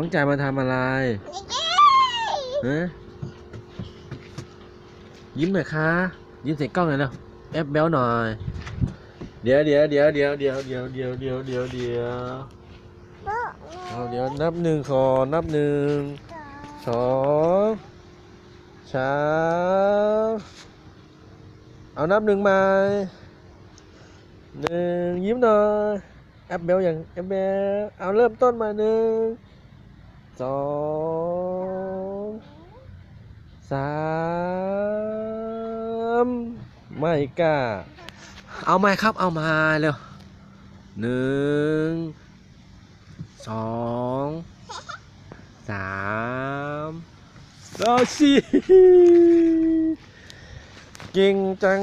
องจ่ายมาทำอะไรฮะยิ้มหน่อยคะยิ้มใส่กล้องหน่อยเร็วแอปแบลหน่อย เดี๋ยวเดี๋ยวเดี๋ยวเดี๋ยวเดี๋ยวเดี๋ยวเดี๋ยวเดี๋ยวเดี๋ยวเดี๋ยวเอาเดี๋ยวนับหนึ่งก่อนนับหนึ่งสองสามเอานับหนึ่งมาหนึ่งยิ้มหน่อยแอปเบลอย่างแอปเบลเอาเริ่มต้นมาหนึ่ง สองสามไม่กล้า เอาไหมครับเอามาเร็วหนึ่งสองสามแล้วสี่เก่งจัง